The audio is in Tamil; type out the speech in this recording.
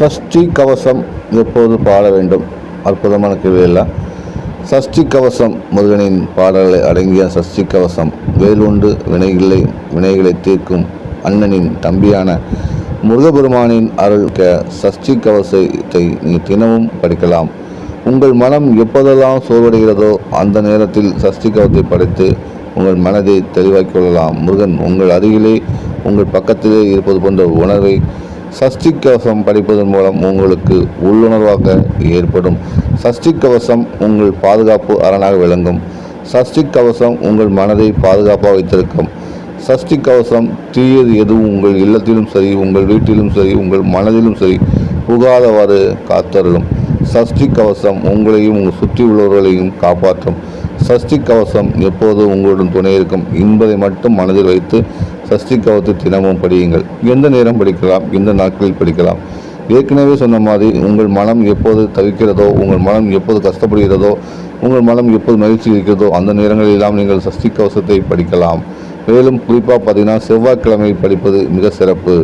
சஷ்டி கவசம் எப்போது பாட வேண்டும்? அற்புதமான கேள்வியெல்லாம் சஷ்டி கவசம் முருகனின் பாடல்களை அடங்கிய சஷ்டி கவசம் வேலுண்டு வினைகளை வினைகளை தீர்க்கும் அண்ணனின் தம்பியான முருகபெருமானின் அருள் க சஷ்டி கவசத்தை நீ தினமும் படிக்கலாம். உங்கள் மனம் எப்போதெல்லாம் சோர்வடைகிறதோ அந்த நேரத்தில் சஷ்டி கவசத்தை படித்து உங்கள் மனதை தெளிவாக்கி கொள்ளலாம். முருகன் உங்கள் அருகிலே உங்கள் பக்கத்திலே இருப்பது போன்ற உணர்வை சஷ்டி கவசம் படிப்பதன் மூலம் உங்களுக்கு உள்ளுணர்வாக ஏற்படும். சஷ்டி கவசம் உங்கள் பாதுகாப்பு அரணாக விளங்கும். சஷ்டி கவசம் உங்கள் மனதை பாதுகாப்பாக வைத்திருக்கும். சஷ்டி கவசம் தீயது எதுவும் உங்கள் இல்லத்திலும் சரி உங்கள் வீட்டிலும் சரி உங்கள் மனதிலும் சரி புகாதவாறு காத்தருளும். சஷ்டி கவசம் உங்களையும் உங்கள் சுற்றி உள்ளவர்களையும் காப்பாற்றும். சஷ்டி கவசம் எப்போது உங்களுடன் துணை இருக்கும் என்பதை மட்டும் மனதில் வைத்து சஷ்டி கவசத்தை தினமும் படியுங்கள். எந்த நேரம் படிக்கலாம் எந்த நாட்களில் படிக்கலாம். ஏற்கனவே சொன்ன மாதிரி உங்கள் மனம் எப்போது தவிக்கிறதோ உங்கள் மனம் எப்போது கஷ்டப்படுகிறதோ உங்கள் மனம் எப்போது மகிழ்ச்சி இருக்கிறதோ அந்த நேரங்களெல்லாம் நீங்கள் சஷ்டி கவசத்தை படிக்கலாம். மேலும் குறிப்பாக பார்த்தீங்கன்னா செவ்வாய்க்கிழமை படிப்பது மிக சிறப்பு.